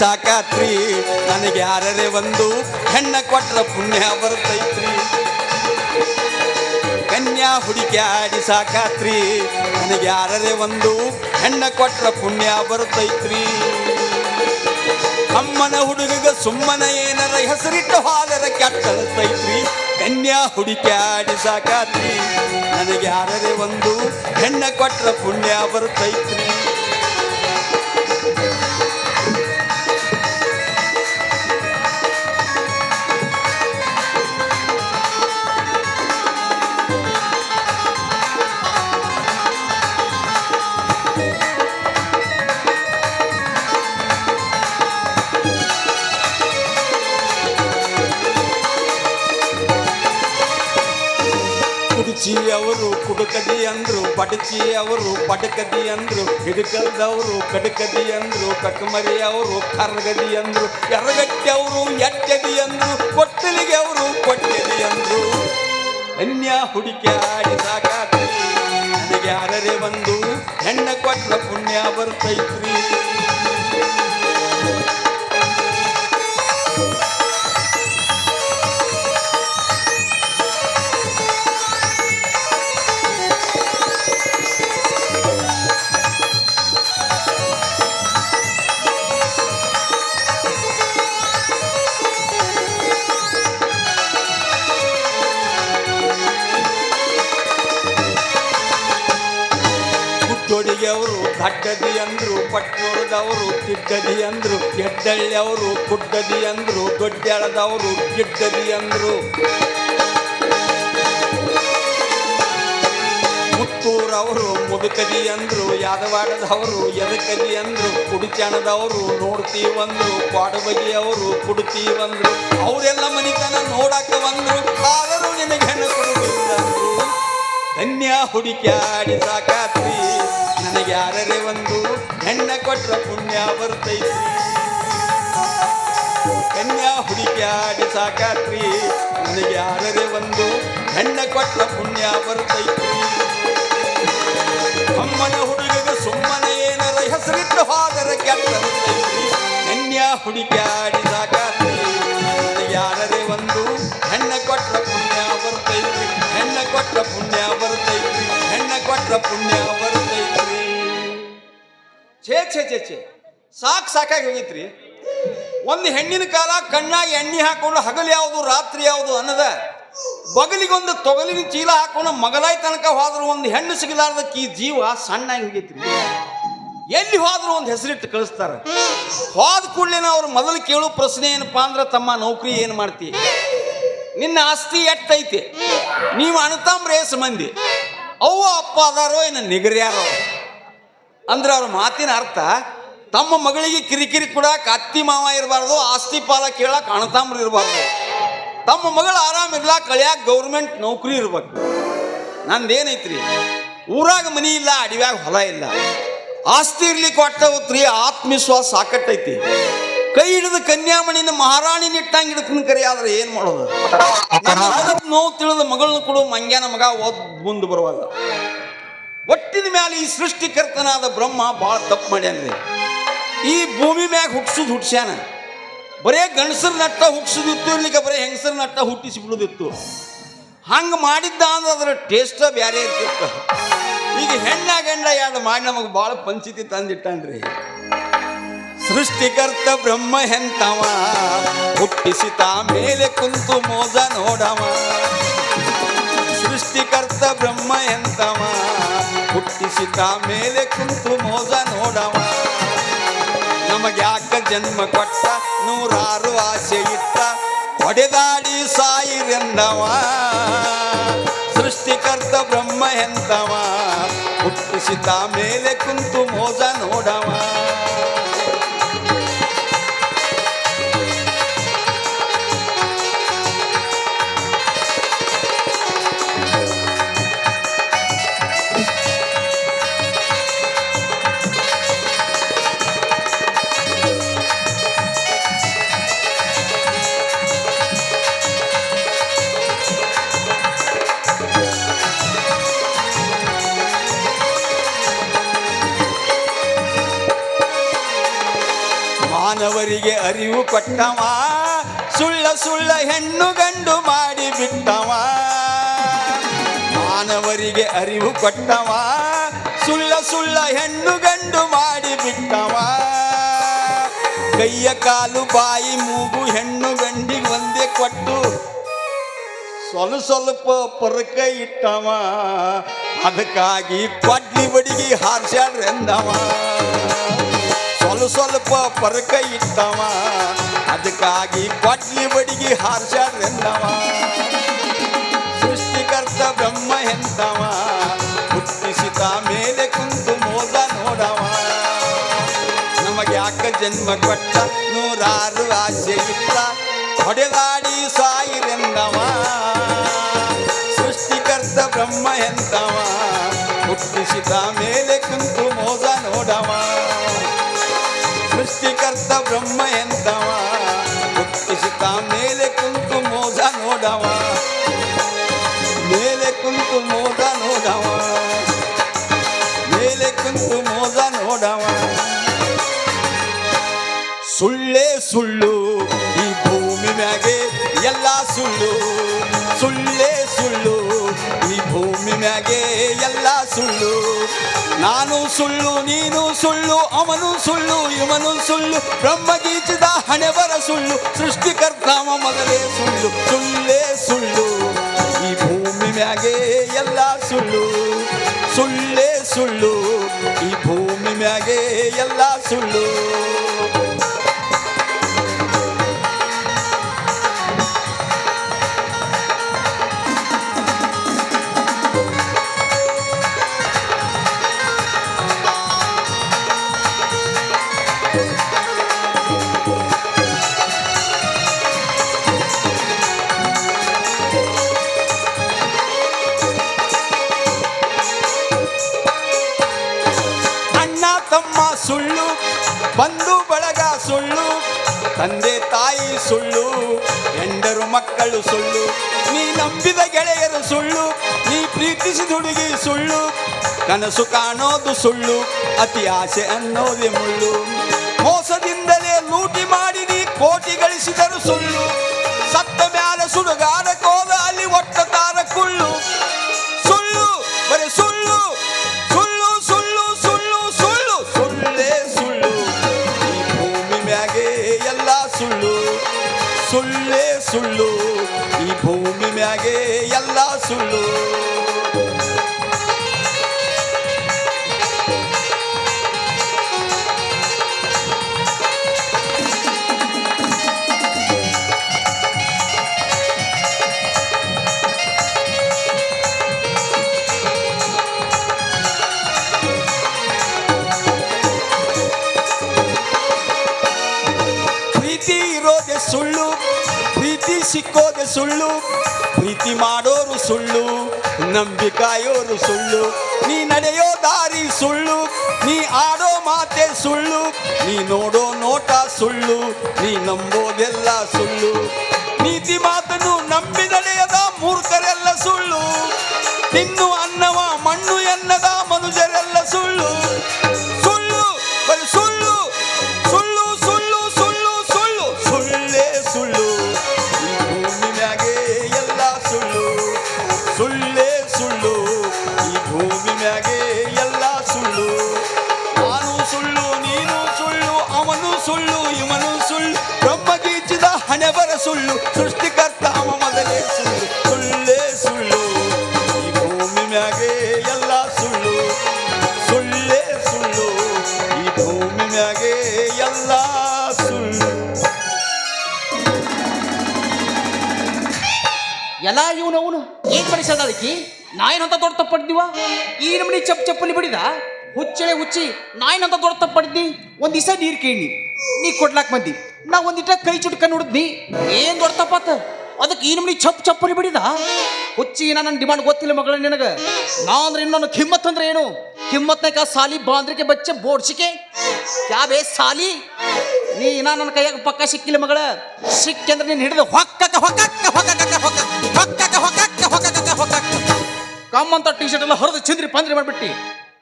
ಸಾಕಾತ್ರಿ? ನನಗೆ ಯಾರೇ ಒಂದು ಹೆಣ್ಣ ಕೊಟ್ರ ಪುಣ್ಯ ಬರ್ತೈತ್ರಿ. ಕನ್ಯಾ ಹುಡುಕ್ಯಾಡಿ ಸಾಕಾತ್ರಿ? ನನಗೆ ಯಾರೇ ಒಂದು ಹೆಣ್ಣ ಕೊಟ್ರ ಪುಣ್ಯ ಬರ್ತೈತ್ರಿ. ಅಮ್ಮನ ಹುಡುಗಗ ಸುಮ್ಮನ ಏನರ ಹೆಸರಿಟ್ಟು ಹಾಲರ ಕೆಟ್ಟೈತ್ರಿ ಕನ್ಯಾ ಹುಡುಕ್ಯಾಡಿ ಸಾಕಾತ್ರಿ? ನನಗೆ ಯಾರೇ ಒಂದು ಹೆಣ್ಣ ಕೊಟ್ರ ಪುಣ್ಯ ಬರ್ತೈತ್ರಿ. ಕುಡುಚಿ ಅವರು ಕುಡುಕದಿ ಅಂದ್ರು ಬಡಚಿ ಅವರು ಪಡಕದಿ ಅಂದ್ರು, ಹಿಡಕಲ್ದವರು ಕಡಕದಿ ಅಂದ್ರು ಕಕ್ಕಮರಿ ಅವರು ಕರ್ಗದಿ ಅಂದ್ರು ಎರಗಟ್ಟಿ ಅವರು ಎಟ್ಟದಿ ಅಂದ್ರು ಕೊಟ್ಟಲಿಗೆ ಅವರು ಕೊಟ್ಟದಿ ಅಂದ್ರು. ಅನ್ಯ ಹುಡುಕಿ ಆಡಿ ಸಾಕಾತ್ರಿ ನನಗೆ ಅರರೆ ಒಂದು ಹೆಣ್ಣ ಕೊಟ್ಟ ಪುಣ್ಯ ಬರ್ತೈತ್ರಿ. ಅವರು ದಡ್ಡದಿ ಅಂದ್ರು ಪಟ್ಟೋರದವರು ತಿಡ್ಡದಿ ಅಂದ್ರು ಎಡ್ಡಳ್ಳಿ ಅವರು ಕುಡ್ಡದಿ ಅಂದ್ರು ದೊಡ್ಡಳದವರು ಗಿಡ್ಡದಿ ಅಂದ್ರು ಮುತ್ತೂರವರು ಮುದುಕದಿ ಅಂದ್ರು ಯಾದವಾಡದವರು ಎದಕದಿ ಅಂದ್ರು ಕುಡಿಚಾಣದವರು, ನೋಡ್ತೀವಂದ್ರು ಕ್ವಾಡಬಗಿಯವರು ಕುಡ್ತೀವಂದ್ರು, ಅವರೆಲ್ಲ ಮನಿತನ ನೋಡಾಕ ಬಂದ್ರು, ಆದರೂ ನಿನಗೆ ಹೆಣ್ಣು ಕೊಡುವುದಿಲ್ಲ. ಕನ್ಯಾ ಹುಡುಕ್ಯಾಡಿ ಸಾಕಾತ್ರಿ. ನನಗೆ ಯಾರೇ ಒಂದು ಹೆಣ್ಣ ಕೊಟ್ರ ಪುಣ್ಯ ಬರ್ತೈತಿ ಕನ್ಯಾ ಹುಡುಕ್ಯಾಡಿ ಸಾಕಾತ್ರಿ. ನನಗೆ ಯಾರೇ ಒಂದು ಹೆಣ್ಣ ಕೊಟ್ರ ಪುಣ್ಯ ಬರ್ತೈತಿ ಅಮ್ಮನ ಹುಡುಗಿಗೆ ಸುಮ್ಮನೆ ಏನರ ಹೆಸರಿಟ್ಟು ಹೋದರ ಕೆಟ್ಟ ಕನ್ಯಾ ಹುಡುಕ್ಯಾಡಿ ಸಾಕಾತ್ರಿ. ಕೊಟ್ರ ಪುಣ್ಯ ಬರ್ತೈತ್ರಿ ಹೆಣ್ಣ ಕೊಟ್ಟ ಪುಣ್ಯ ಬರ್ತೈತ್ರಿ ಛೇ ಛೇ ಛೇ ಛೇ. ಸಾಕ್ ಸಾಕಾಗಿ ಹೋಗಿತ್ರಿ. ಒಂದು ಹೆಣ್ಣಿನ ಕಾಲ ಕಣ್ಣಾಗಿ ಎಣ್ಣೆ ಹಾಕೊಂಡು ಹಗಲು ಯಾವುದು, ರಾತ್ರಿ ಯಾವುದು ಅನ್ನದ. ಬಗಲಿಗೊಂದು ತೊಗಲಿನ ಚೀಲ ಹಾಕೊಂಡು ಮಗಲಾಯ್ ತನಕ ಹೋದ್ರು ಒಂದು ಹೆಣ್ಣು ಸಿಗಲಾರ್ದಕ್ಕೆ ಈ ಜೀವ ಸಣ್ಣ ಹೋಗೈತ್ರಿ. ಎಲ್ಲಿ ಹೋದ್ರು ಒಂದು ಹೆಸರಿಟ್ಟು ಕಳಿಸ್ತಾರ. ಹೋದ ಕೂಡಲೇ ಅವ್ರು ಮೊದಲು ಕೇಳೋ ಪ್ರಶ್ನೆ ಏನಪ್ಪಾ ಅಂದ್ರೆ, ತಮ್ಮ ನೌಕರಿ ಏನು ಮಾಡ್ತಿ? ನಿನ್ನ ಆಸ್ತಿ ಎಟ್ಟೈತಿ. ನೀವು ಅಣತಾಂಬ್ರ ಏಸು ಮಂದಿ. ಅವ್ವ, ಅಪ್ಪ ಅದಾರೋ ಏನು ನಿಗರ್ಯಾರೋ. ಅಂದ್ರೆ ಅವ್ರ ಮಾತಿನ ಅರ್ಥ, ತಮ್ಮ ಮಗಳಿಗೆ ಕಿರಿಕಿರಿ ಕೊಡಾಕ ಅತ್ತಿ ಮಾವ ಇರಬಾರ್ದು, ಆಸ್ತಿ ಪಾಲ ಕೇಳಕ್ಕೆ ಅಣತಾಮ್ರ ಇರಬಾರ್ದು. ತಮ್ಮ ಮಗಳು ಆರಾಮ ಇರ್ಲಾಕ ಕಳ್ಯಾಕ ಗೌರ್ಮೆಂಟ್ ನೌಕರಿ ಇರ್ಬೇಕು. ನಂದೇನೈತ್ರಿ? ಊರಾಗ ಮನಿ ಇಲ್ಲ, ಅಡಿವ್ಯಾಗ ಹೊಲ ಇಲ್ಲ. ಆಸ್ತಿ ಇರ್ಲಿಕ್ಕೆ ಕೊಟ್ಟ ಆತ್ಮವಿಶ್ವಾಸ ಸಾಕಟ್ಟೈತಿ. ಕೈ ಹಿಡಿದು ಕನ್ಯಾಮಣಿನ ಮಹಾರಾಣಿ ನಿಟ್ಟಂಗೆ ಹಿಡ್ಕೊಂಡು ಕರೆಯಾದ್ರೆ ಆದ್ರೆ ಏನ್ ಮಾಡೋದು? ನೋವು ತಿಳಿದ ಮಗಳನ್ನ ಕೊಡು ಮಂಗ್ಯಾನ ಮಗ ಓದ್ ಮುಂದೆ ಬರುವಾಗ. ಒಟ್ಟಿನ ಮ್ಯಾಲೆ ಈ ಸೃಷ್ಟಿಕರ್ತನಾದ ಬ್ರಹ್ಮ ಭಾಳ ತಪ್ಪು ಮಾಡ್ಯಾನ್ರಿ. ಈ ಭೂಮಿ ಮ್ಯಾಗ ಹುಟ್ಸುದು ಹುಟ್ಸ್ಯಾನ. ಬರೇ ಗಂಡಸರ ನಟ್ಟ ಹುಟ್ಸುದಿತ್ತು ಇರ್ಲಿಕ್ಕೆ ಬರೇ ಹೆಂಗಸರ ನಟ್ಟ ಹುಟ್ಟಿಸಿ ಬಿಡುದಿತ್ತು. ಹಂಗೆ ಮಾಡಿದ್ದ ಅಂದ್ರೆ ಅದರ ಟೇಸ್ಟ ಬ್ಯಾರೆ ಇರ್ತಿತ್ತು. ಈಗ ಹೆಣ್ಣ ಗಂಡ ಎರಡು ಮಾಡಿ ನಮಗೆ ಭಾಳ ಪಂಚಿತಿ ತಂದಿಟ್ಟಾನ್ರಿ. ಸೃಷ್ಟಿಕರ್ತ ಬ್ರಹ್ಮ ಹೆಂತವ ಹುಟ್ಟಿಸಿತ ಮೇಲೆ ಕುಂತು ಮೋಜ ನೋಡವ. ಸೃಷ್ಟಿಕರ್ತ ಬ್ರಹ್ಮ ಎಂತವ? ಹುಟ್ಟಿಸಿತ ಮೇಲೆ ಕುಂತು ಮೋಜ ನೋಡವ. ನಮಗೆ ಯಾಕ ಜನ್ಮ ಕೊಟ್ಟ ನೂರಾರು ಆಸೆ ಇಟ್ಟ ಹೊಡೆದಾಡಿ ಸಾಯಿರೆಂದವ. ಸೃಷ್ಟಿಕರ್ತ ಬ್ರಹ್ಮ ಎಂತವ? ಹುಟ್ಟಿಸಿತ ಮೇಲೆ ಕುಂತು ಮೋಜ ನೋಡವ. ಮಾನವರಿಗೆ ಅರಿವು ಕೊಟ್ಟವ ಸುಳ್ಳ ಸುಳ್ಳ ಹೆಣ್ಣು ಗಂಡು ಮಾಡಿ ಬಿಟ್ಟವ. ಮಾನವರಿಗೆ ಅರಿವು ಕೊಟ್ಟವ ಸುಳ್ಳ ಸುಳ್ಳ ಹೆಣ್ಣು ಗಂಡು ಮಾಡಿ ಬಿಟ್ಟವ. ಕೈಯ ಕಾಲು ಬಾಯಿ ಮೂಗು ಹೆಣ್ಣು ಗಂಡಿಗೆ ಒಂದೇ ಕೊಟ್ಟು ಸ್ವಲ್ಪ ಸ್ವಲ್ಪ ಪರಕ ಇಟ್ಟವ. ಅದಕ್ಕಾಗಿ ಪಡ್ಲಿ ಬಡಿಗೆ ಹಾರ್ಸ್ಯಾಡ್ರೆಂದವ ಸ್ವಲ್ಪ ಸ್ವಲ್ಪ ಪರಕ ಇಟ್ಟವ ಅದಕ್ಕಾಗಿ ಕೊಟ್ಲಿ ಬಡಿಗೆ ಹಾರ್ಸಾಡ್ರೆಂದವ ಸೃಷ್ಟಿಕರ್ತ ಬ್ರಹ್ಮ ಎಂದವ. ಹುಟ್ಟಿಸಿದ ಮೇಲೆ ಕುಂತು ಮೋದ ನೋಡವ. ನಮಗೆ ಯಾಕ ಜನ್ಮ ಕೊಟ್ಟ ನೂರಾರು ಆಸೆ ಇತ್ತ ಹೊಡೆದಾಡಿ ಸಾಯಿರೆಂದವ ಸೃಷ್ಟಿಕರ್ತ ಬ್ರಹ್ಮ ಎಂದವ. ಹುಟ್ಟಿಸಿದ ಮೇಲೆ ಕುಂತು ಮೋದ ನೋಡವ. ಸೃಷ್ಟಿಕರ್ತ ಬ್ರಹ್ಮ ಎಂದವ. ಹುಟ್ಟಿಸಿತ ಮೇಲೆ ಕುಂತು ಮೋಜ ನೋಡವ. ಮೇಲೆ ಕುಂತು ಮೋಜ ನೋಡವ. ಮೇಲೆ ಕುಂತು ಮೋಜ ನೋಡವ. ಸುಳ್ಳೇ ಸುಳ್ಳು ಈ ಭೂಮಿ ಮ್ಯಾಗೆ ಎಲ್ಲ ಸುಳ್ಳು. ಸುಳ್ಳೇ ಸುಳ್ಳು ಈ ಭೂಮಿ ಮ್ಯಾಗೆ ಎಲ್ಲ ಸುಳ್ಳು. ನಾನು ಸುಳ್ಳು, ನೀನು ಸುಳ್ಳು, ಅವನು ಸುಳ್ಳು, ಇವನು ಸುಳ್ಳು ಬ್ರಹ್ಮಗೀಚಿದ ಗೀಚಿದ ಹಣೆಬರ ಸುಳ್ಳು ಸೃಷ್ಟಿಕರ್ತ ಮೊದಲೇ ಸುಳ್ಳು, ಸುಳ್ಳೇ ಸುಳ್ಳು. ಈ ಭೂಮಿ ಮ್ಯಾಗೆ ಎಲ್ಲ ಸುಳ್ಳು, ಸುಳ್ಳೇ ಸುಳ್ಳು. ಈ ಭೂಮಿ ಮ್ಯಾಗೆ ಎಲ್ಲ ಸುಳ್ಳು. ಸುಳ್ಳು, ಎಂದರು ಮಕ್ಕಳು ಸುಳ್ಳು, ನೀ ನಂಬಿದ ಗೆಳೆಯರು ಸುಳ್ಳು, ನೀ ಪ್ರೀತಿಸಿ ಹುಡುಗಿ ಸುಳ್ಳು ಕನಸು ಕಾಣೋದು ಸುಳ್ಳು, ಅತಿ ಆಸೆ ಅನ್ನೋದೇ ಮುಳ್ಳು. ಮೋಸದಿಂದಲೇ ಲೂಟಿ ಮಾಡಿ ನೀ ಕೋಟಿ ಗಳಿಸಿದರು ಸುಳ್ಳು, ಸತ್ತ ಮ್ಯಾಲ ಸುಡುಗಾಡ ಸುಳ್ಳೇ ಸುಳ್ಳು. ಈ ಭೂಮಿ ಮ್ಯಾಗೆ ಎಲ್ಲ ಸುಳ್ಳು. ಸಿಕ್ಕೋದೆ ಸುಳ್ಳು, ಪ್ರೀತಿ ಮಾಡೋರು ಸುಳ್ಳು, ನಂಬಿಕಾಯೋರು ಸುಳ್ಳು, ನೀ ನಡೆಯೋ ದಾರಿ ಸುಳ್ಳು, ನೀ ಆಡೋ ಮಾತೆ ಸುಳ್ಳು, ನೀ ನೋಡೋ ನೋಟ ಸುಳ್ಳು, ನೀ ನಂಬೋದೆಲ್ಲ ಸುಳ್ಳು. ನೀತಿ ಮಾತನ್ನು ನಂಬಿ ನಡೆಯದ ಮೂರ್ಖರೆಲ್ಲ ಸುಳ್ಳು. ತಿನ್ನು ಅನ್ನವ ಹಣೆ ಬರ ಸುಳ್ಳು ಸೃಷ್ಟಿಕರ್ತ ಅವ ಮೊದಲೇ ಸುಳ್ಳು ಸುಳ್ಳೇ ಸುಳ್ಳು ಈ ಭೂಮಿ ಮ್ಯಾಗೆ ಎಲ್ಲ ಸುಳ್ಳು ಸುಳ್ಳೇ ಸುಳ್ಳು ಈ ಭೂಮಿ ಮ್ಯಾಗೆ ಎಲ್ಲ ಸುಳ್ಳು ಎಲ್ಲ ಇವನು ಅವನು ಏನ್ ಮನುಷ್ಯ ಅದಕ್ಕೆ ನಾಯಿನಂತ ದೊಡ್ಡ ತಪ್ಪಡಿದ್ವ ಈ ನಮ್ಮನಿ ಚಪ್ ಚಪ್ಪಲಿ ಬಿಡಿದ ಹುಚ್ಚಳೆ ಹುಚ್ಚಿ ನಾಯಿನಂತ ದೊಡ್ಡ ತಪ್ಪಡಿದ್ನಿ ಒಂದ್ ದಿವಸ ನೀರ್ ಕೇಳಿ ನೀ ಕೊಡ್ಲಾಕ್ ಬಂದಿ ನಾ ಒಂದಿಟ ಕೈ ಚುಟ್ಕ ನೋಡಿದ್ನಿ ಏನ್ ದೊಡ್ಡ ಅದಕ್ಕೆ ಈ ನಮ್ಮನಿ ಚಪ್ ಚಪ್ಪರಿ ಬಿಡಿದ? ಹುಚ್ಚಿ ನನ್ನ ಡಿಮಾಂಡ್ ಗೊತ್ತಿಲ್ಲ ಮಗಳ ನಿನಗ. ನಾ ಅಂದ್ರೆ ಇನ್ನೊಂದು ಕಿಮ್ಮತ್ ಅಂದ್ರೆ ಏನು? ಕಿಮ್ಮತ್ನಾಗ ಸಾಲಿ ಬಾಂದ್ರಿಕೆ ಬಚ್ಚೆ ಬೋಡ್ಸಿಕೆ? ಯಾವೇ ಸಾಲಿ? ನೀ ಇನ್ನ ನನ್ನ ಕೈಯಾಗ ಪಕ್ಕ ಸಿಕ್ಕಿಲ್ಲ ಮಗಳ. ಸಿಕ್ಕಂದ್ರೆ ನೀನು ಹಿಡಿದು ಹೊಕ್ಕಕ್ಕ ಹೊಕ್ಕಕ್ಕ ಹೊಕ್ಕಕ್ಕ ಹೊಕ್ಕ ಹೊಕ್ಕಕ್ಕ ಹೊಕ್ಕಕ್ಕ ಹೊಕ್ಕಕ್ಕ ಹೊಕ್ಕಕ್ಕ. ಕಮ್ಮಂತ ಟಿ ಶರ್ಟ್ ಎಲ್ಲ ಹೊರದು ಚಿಂದ್ರಿ ಪಂದ್ರಿ ಮಾಡ್ಬಿಟ್ಟಿ.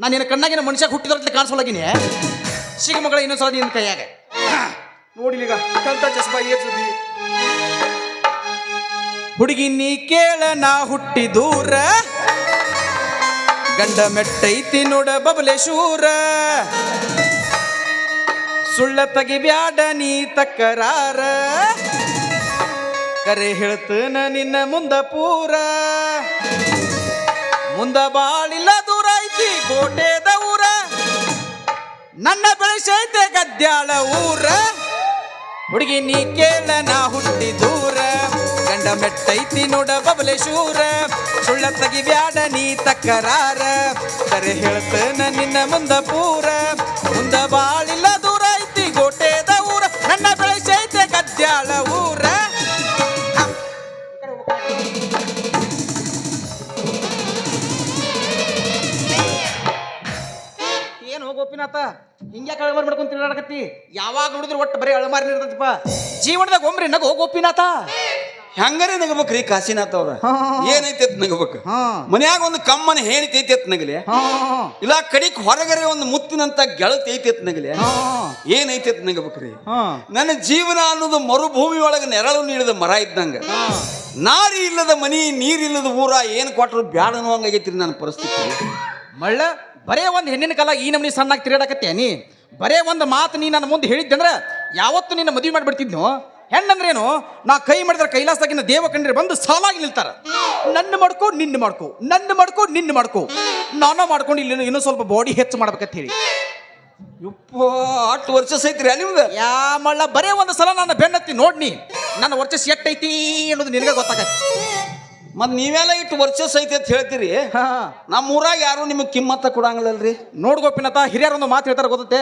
ನಾನು ನಿನ್ನ ಕಣ್ಣಾಗಿನ ಮನುಷ್ಯ ಹುಟ್ಟಿದ್ರಲ್ಲಿ ಕಾಣಿಸೋಲಾಗಿನಿ ಸಿಗ ಮಗಳ, ಇನ್ನೊಂದ್ಸಲ ನಿನ್ನ ಕೈಯಾಗ. ನೋಡಿಲೀಗ ಚಸ್ಮಾ ಏ ಸುದ್ದಿ? ಹುಡುಗಿ, ನೀ ಕೇಳ, ನಾ ಹುಟ್ಟಿ ದೂರ. ಗಂಡ ಮೆಟ್ಟೈತಿ ನೋಡ ಬಬಲೆ ಶೂರ. ಸುಳ್ಳ ತೆಗಿಬ್ಯಾಡ ನೀ ತಕ್ಕರಾರ ಕರೆ ಹೇಳ್ತನ ನಿನ್ನ ಮುಂದ ಪೂರ. ಮುಂದ ಬಾಳಿಲ್ಲ ದೂರ ಐತಿ ಕೋಟೆದ ಊರ. ನನ್ನ ಬೆಳೆಸೈತೆ ಗದ್ಯಾಳ ಊರ. ಹುಡುಗಿ ನೀ ಕೇಳ, ನಾ ಹುಟ್ಟಿ ದೂರ. ಗಂಡ ಮೆಟ್ಟೈತಿ ನೋಡ ಬಬಲೆ ಶೂರ. ಸುಳ್ಳ ತೆಗಿಬ್ಯಾಡ ನೀ ತಕ್ಕರಾರ ಕರೆ ಹೇಳ್ತನ ನಿನ್ನ ಮುಂದ ಪೂರ. ಮುಂದ ಬಾಳಿಲ್ಲ ದೂರ ಐತಿ ಗೋಟೆದ ಊರ. ನನ್ನ ಬೆಳೆಸೈತೆ ಗದ್ಯಾಳ ಊರ. ಏನು ಗೋಪಿನಾಥ? ಹಿಂಗ್ಯಾಕೆ ಅಳಮಾರಿ ಮಾಡ್ಕೊಂತ ತಿರುಗಾಡಕತ್ತಿ? ಯಾವಾಗ ನೋಡಿದ್ರು ಒಟ್ಟು ಬರೀ ಅಳಮಾರಿ ಇರ್ತದಪ್ಪ ಜೀವನದಾಗ ಒಮ್ರಿ ನಗ ಗೋಪಿನಾಥ. ಹೆಂಗಾರೆ ನಗಬೇಕ್ರಿ ಕಾಶಿನಾಥ್ ಅವ್ರ? ಏನೈತಿ ಅತ್ ನಗಬೇಕು. ಮನ್ಯಾಗ ಒಂದು ಕಮ್ಮನ ಹೇಳಿತೈತಿ ಅತ್ ನಗಲಿ. ಇಲ್ಲ ಕಡಿಕ್ ಹೊರಗರೆ ಒಂದು ಮುತ್ತಿನಂತ ಗೆಳತೈತಿ ಅತ್ ನಗಲಿ. ಏನೈತಿ ಅತ್ ನಗಬೇಕ್ರಿ? ನನ್ನ ಜೀವನ ಅನ್ನೋದು ಮರುಭೂಮಿ ಒಳಗೆ ನೆರಳು ನೀಡಿದ ಮರ ಇದ್ದಂಗ. ನಾರಿ ಇಲ್ಲದ ಮನಿ ನೀರಿಲ್ಲದ ಊರ ಏನು ಕೊಟ್ಟರು ಬ್ಯಾಡ ಅನ್ನುವಂಗಾಗೈತ್ರಿ ನನ್ನ ಪರಿಸ್ಥಿತಿ. ಮಳ್ಳ ಬರೇ ಒಂದು ಹೆಣ್ಣಿನ ಕಾಲ ಈ ನಮ್ನಿ ಸಣ್ಣಾಗಿ ತಿರುಗಾಡಕತ್ತೆ ನೀ. ಬರೇ ಒಂದು ಮಾತು ನೀ ನನ್ನ ಮುಂದೆ ಹೇಳಿದ್ದಂದ್ರ ಯಾವತ್ತು ನಿನ್ನ ಮದುವೆ ಮಾಡಿಬಿಡ್ತಿದ್ನು? ಹೆಣ್ಣಂದ್ರೇನು? ನಾ ಕೈ ಮಾಡಿದ್ರೆ ಕೈಲಾಸದಾಗಿನ ದೇವ ಕಂಡ್ರೆ ಬಂದು ಸಾಲಾಗಿ ನಿಲ್ತಾರ. ನನ್ನ ಮಾಡ್ಕೊ ನಿನ್ನ ಮಾಡ್ಕೊ. ನನ್ನ ಮಾಡ್ಕೊ ನಿನ್ನ ಮಾಡ್ಕೊ. ನಾನು ಮಾಡ್ಕೊಂಡು ಇಲ್ಲಿ ಇನ್ನೂ ಸ್ವಲ್ಪ ಬಾಡಿ ಹೆಚ್ಚು ಮಾಡ್ಬೇಕಂತ ಹೇಳಿ. ಯಪ್ಪ ಅಷ್ಟು ವರ್ಷ ಸೈತ್ರಿ ನಿಮ್ದು ಯಾ ಮಳ್ಳ ಬರೇ ಒಂದು ಸಲ ನನ್ನ ಬೆನ್ನತ್ತಿ ನೋಡ್ನಿ ನನ್ನ ವರ್ಚಸ್ ಎಟ್ಟೈತಿ ಅನ್ನೋದು ನಿನಗೆ ಗೊತ್ತಾಗತ್ತೆ. ಮತ್ ನೀವೆಲ್ಲ ಇಟ್ಟು ವರ್ಚಸ್ ಐತಿ ಅಂತ ಹೇಳ್ತೀರಿ? ಹಾ. ನಮ್ಮ ಊರಾಗ ಯಾರು ನಿಮಗೆ ಕಿಮ್ಮತ್ತ ಕೊಡಂಗಿಲ್ಲಲ್ರಿ? ನೋಡ್ಗೋಪಿನತ ಹಿರಿಯರ ಒಂದು ಮಾತು ಹೇಳ್ತಾರ ಗೊತ್ತತೆ.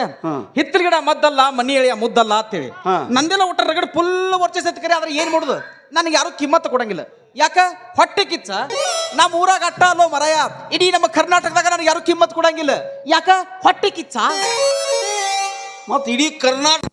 ಹಿತ್ತಲ ಗಿಡ ಮದ್ದಲ್ಲ ಮನಿ ಎಳೆಯ ಮುದ್ದಲ್ಲ ಅಂತೇಳಿ. ನಂದೆಲ್ಲ ಊಟ ರಗಡ್ ಫುಲ್ ವರ್ಚಸ್ ಎತ್ಕರಿ ಆದ್ರೆ ಏನ್ ಮಾಡುದು? ನನಗೆ ಯಾರು ಕಿಮ್ಮತ್ತ ಕೊಡಂಗಿಲ್ಲ. ಯಾಕ? ಹೊಟ್ಟೆ ಕಿಚ್ಚ. ನಮ್ಮ ಊರಾಗ ಅಟ್ಟ ಅಲ್ಲೋ ಮರಯ. ಇಡೀ ನಮ್ಮ ಕರ್ನಾಟಕದಾಗ ನನಗೆ ಯಾರು ಕಿಮ್ಮತ್ ಕೊಡಂಗಿಲ್ಲ. ಯಾಕ? ಹೊಟ್ಟೆ ಕಿಚ್ಚ. ಮತ್ ಇಡೀ ಕರ್ನಾಟಕ